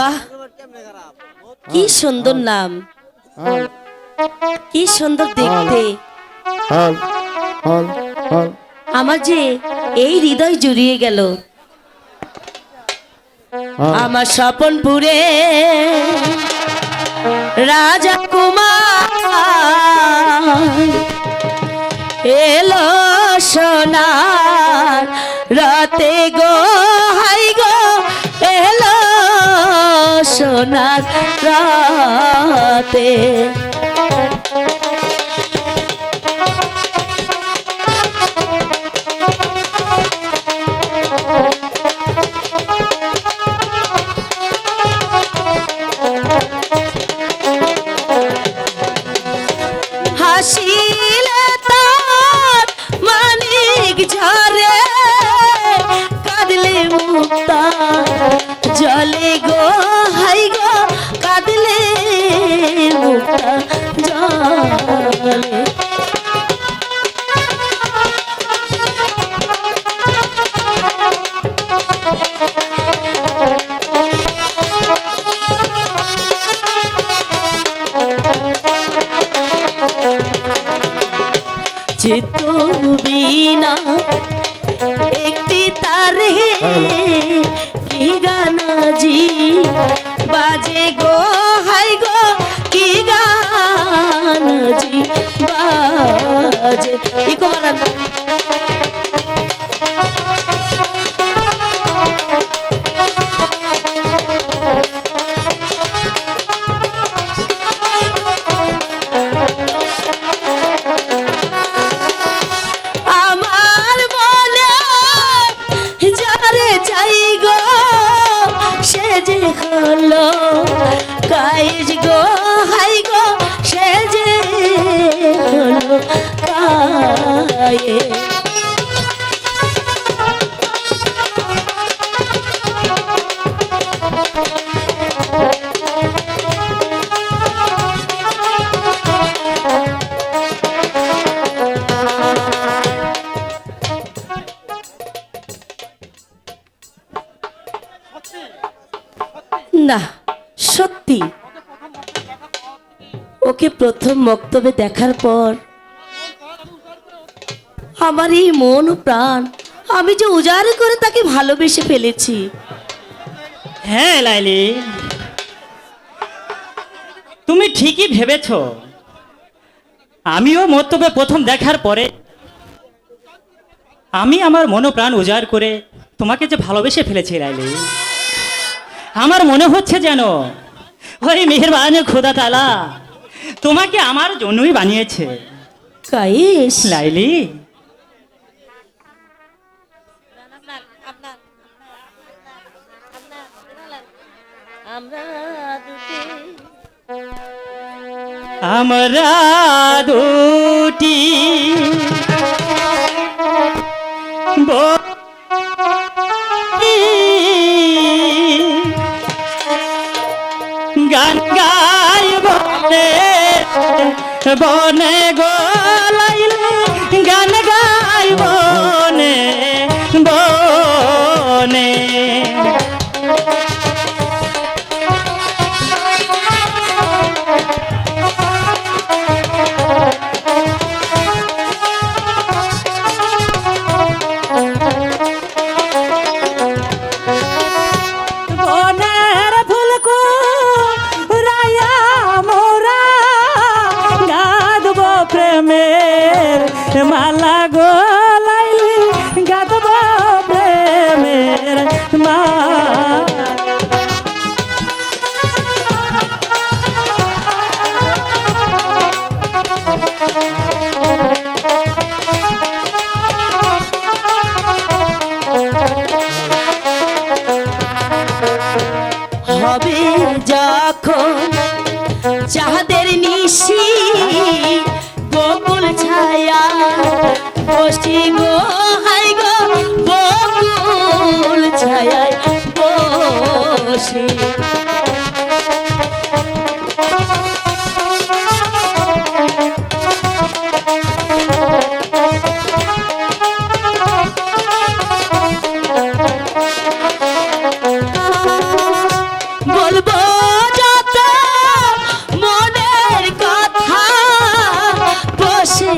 বাহ কি সুন্দর নাম। কি সুন্দর দেখতে। আমার যে এই হৃদয় জুড়িয়ে গেল। আমার স্বপনপুরে রাজা কুমার এলো সোনার রাতে গো। সোনার রাতে চিত্ত না, একটি তারে কি গানাজি বাজে গো, হাই গো, কি গানাজি বাজে ইকো বানান হলো কাইজ গো হাই গো সেজে হলো কায়ে না, সত্যি। ওকে প্রথম বক্তব্যে দেখার পর আমার এই মন প্রাণ, আমি যে উজাড় করে তাকে ভালোবেসে ফেলেছি। হ্যাঁ লাইলি। তুমি ঠিকই ভেবেছ। আমিও মর্তব্যে প্রথম দেখার পরে আমি আমার মনোপ্রাণ উজাড় করে তোমাকে যে ভালোবেসে ফেলেছি, লাইলি। আমার মনে হচ্ছে যেন ওই মেহরবান খোদা তালা তোমাকে আমার জন্যই বানিয়েছে। লাইলি। আমরা আমরা দুটি বনে গোলাইলে গান যখন চাঁদের নিশি বকুল ছায়া বসি গো হাই গো বকুল ছায়ায় বসি।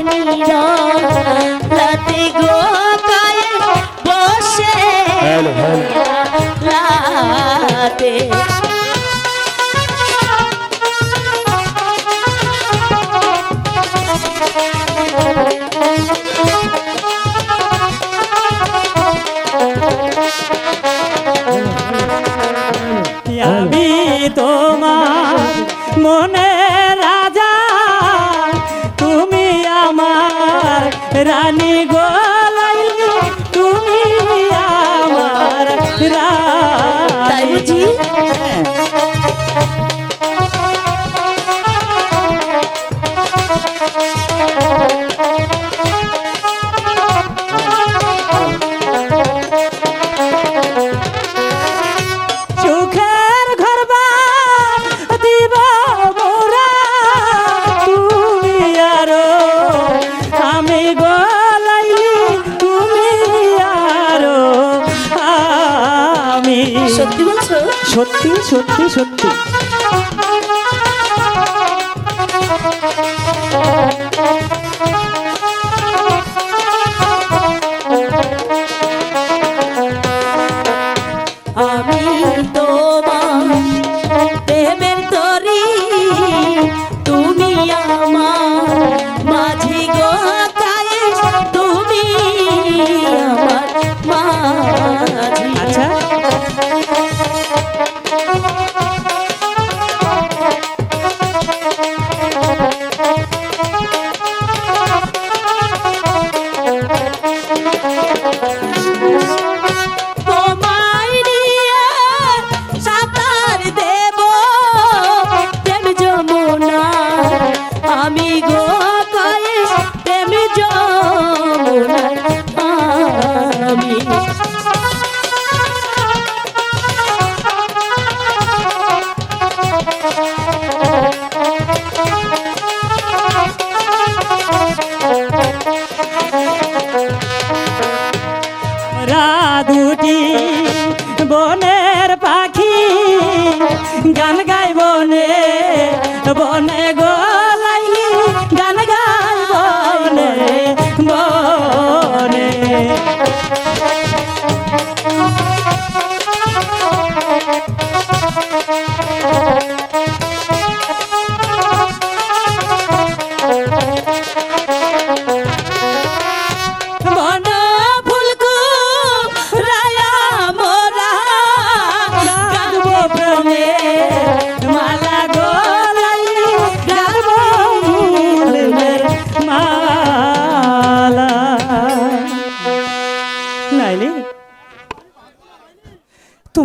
Baby, baby, baby. সত্যি সত্যি আমরা দুটি বনের পাখি। গান গাই বনে বনে গলাইলি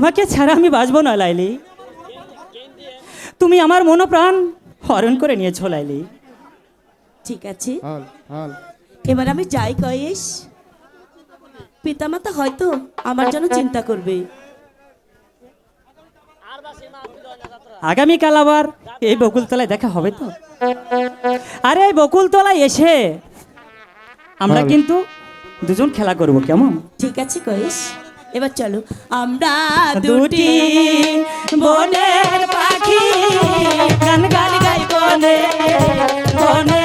তোমাকে ছাড়া আমি বাঁচবো না লাইলি। তুমি আমার মনোপ্রাণ হরণ করে নিয়েছো লাইলি। ঠিক আছে। এবার আমি যাই কয়েস পিতামাতা হয়তো আমার জন্য চিন্তা করবে। আগামীকাল আবার এই বকুলতলায় দেখা হবে তো? আরে এই বকুলতলায় এসে আমরা হ্যাঁ। কিন্তু দুজন খেলা করব কেমন? ঠিক আছে কয়েস এবার চলো। আমরা দুটি বনের পাখি। গান গান গাই বনে বনে